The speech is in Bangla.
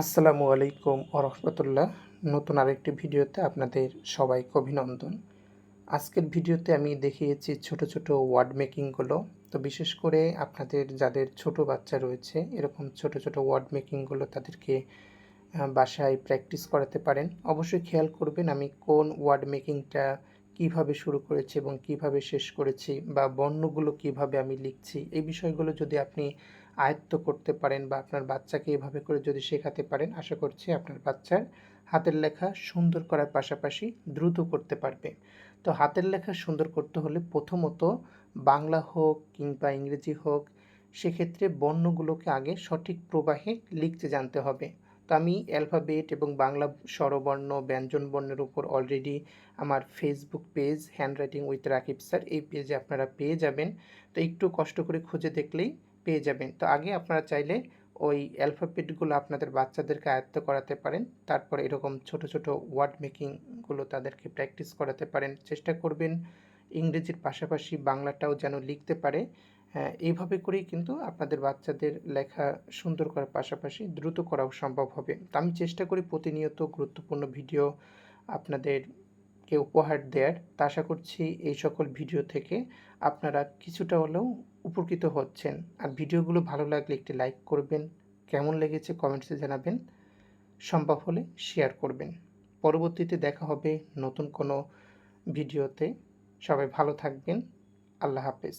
আসসালামু আলাইকুম রহমতুল্লাহ। নতুন আরেকটি ভিডিওতে আপনাদের সবাইকে অভিনন্দন। আজকের ভিডিওতে আমি দেখিয়েছি ছোট ছোট ওয়ার্ড মেকিংগুলো। তো বিশেষ করে আপনাদের যাদের ছোট বাচ্চা রয়েছে, এরকম ছোট ছোট ওয়ার্ড মেকিংগুলো তাদেরকে বাসায় প্র্যাকটিস করাতে পারেন। অবশ্যই খেয়াল করবেন আমি কোন ওয়ার্ড মেকিংটা কীভাবে শুরু করেছি এবং কীভাবে শেষ করেছি বা বর্ণগুলো কীভাবে আমি লিখছি, এই বিষয়গুলো যদি আপনি আয়ত্ত করতে পারেন বা আপনার বাচ্চাকে এভাবে করে যদি শেখাতে পারেন, আশা করছি আপনার বাচ্চার হাতের লেখা সুন্দর করার পাশাপাশি দ্রুত করতে পারবে। তো হাতের লেখা সুন্দর করতে হলে প্রথমত বাংলা হোক কিংবা ইংরেজি হোক, সেক্ষেত্রে বর্ণগুলোকে আগে সঠিক প্রবাহে লিখতে জানতে হবে। আমি অ্যালফাবেট এবং বাংলা স্বরবর্ণ ব্যঞ্জন বর্ণের উপর অলরেডি আমার Facebook page handwriting with Rakib sir এই পেজে আপনারা পেয়ে যাবেন। তো একটু কষ্ট করে খুঁজে দেখলেই পেয়ে যাবেন। তো আগে আপনারা চাইলে ওই অ্যালফাবেটগুলো আপনাদের বাচ্চাদেরকে আয়ত্ত করাতে পারেন। তারপর এরকম ছোট ছোট ওয়ার্ড মেকিংগুলো তাদেরকে প্র্যাকটিস করাতে পারেন। চেষ্টা করবেন ইংরেজির পাশাপাশি বাংলাটাও যেন লিখতে পারে। হ্যাঁ, এইভাবে করেই কিন্তু আপনাদের বাচ্চাদের লেখা সুন্দর করার পাশাপাশি দ্রুত করাও সম্ভব হবে। তো আমি চেষ্টা করি প্রতিনিয়ত গুরুত্বপূর্ণ ভিডিও আপনাদেরকে উপহার দেওয়ার তা আশা করছি এই সকল ভিডিও থেকে আপনারা কিছুটা হলেও উপকৃত হচ্ছেন। আর ভিডিওগুলো ভালো লাগলে একটি লাইক করবেন কেমন লেগেছে কমেন্টসে জানাবেন সম্ভব হলে শেয়ার করবেন। পরবর্তীতে দেখা হবে নতুন কোনো ভিডিওতে। সবাই ভালো থাকবেন। আল্লাহ হাফেজ।